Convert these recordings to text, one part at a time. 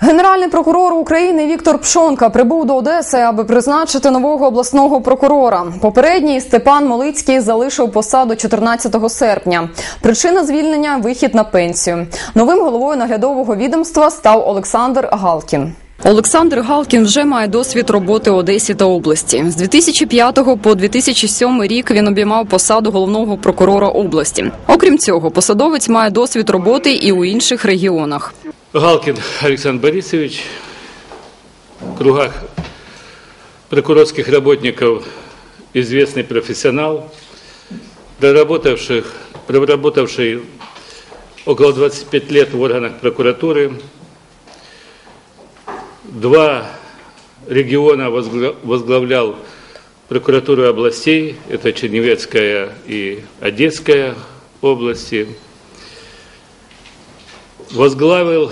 Генеральний прокурор України Віктор Пшонка прибув до Одеси, аби призначити нового обласного прокурора. Попередній Степан Молицький залишив посаду 14 серпня. Причина звільнення вихід на пенсію. Новим головою наглядового відомства став Олександр Галкін. Олександр Галкін вже має досвід роботи у Одесі та області. З 2005 по 2007 рік він обіймав посаду головного прокурора області. Окрім цього, посадовець має досвід роботи і у інших регіонах. Галкин Александр Борисович, в кругах прокурорских работников известный профессионал, проработавших, проработавший около 25 лет в органах прокуратуры, два региона возгла- возглавлял прокуратуру областей, это Чернівецкая и Одесская области, возглавил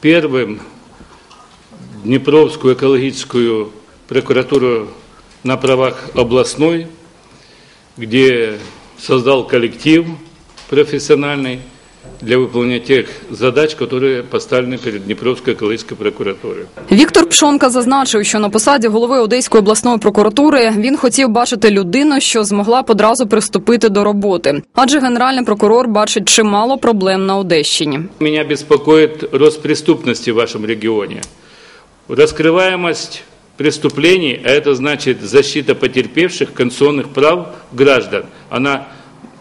первым Днепровскую экологическую прокуратуру на правах областной, где создал коллектив профессиональный для выполнения тех задач, которые поставлены перед Днепровской экологической прокуратурой. Віктор Пшонка зазначив, що на посаді голови Одеської обласної прокуратури він хотів бачити людину, що змогла б одразу приступити до роботи, адже генеральний прокурор бачить чимало проблем на Одещині. Меня беспокоит рост преступности в вашем регионе. Раскрываемость преступлений, а это значит защита потерпевших конституционных прав граждан, она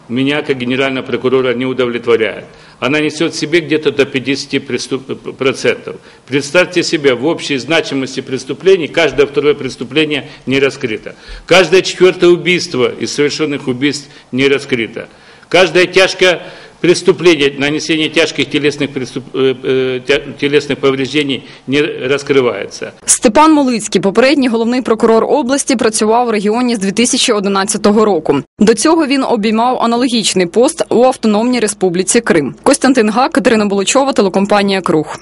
меня как генерального прокурора не удовлетворяет. Она несет в себе где-то до 50%. преступ- процентов. Представьте себе, в общей значимости преступлений каждое второе преступление не раскрыто. Каждое четвертое убийство из совершенных убийств не раскрыто. Каждое тяжкое преступление, нанесение тяжких телесных, преступ- э, э, тя- телесных повреждений не раскрывается. Степан Молицький, попередній головний прокурор області, працював в регіоні з 2011 року. До цього він обіймав аналогічний пост у Автономній Республіці Крим. Костянтин Гак, Катерина Буличова, телекомпанія Круг.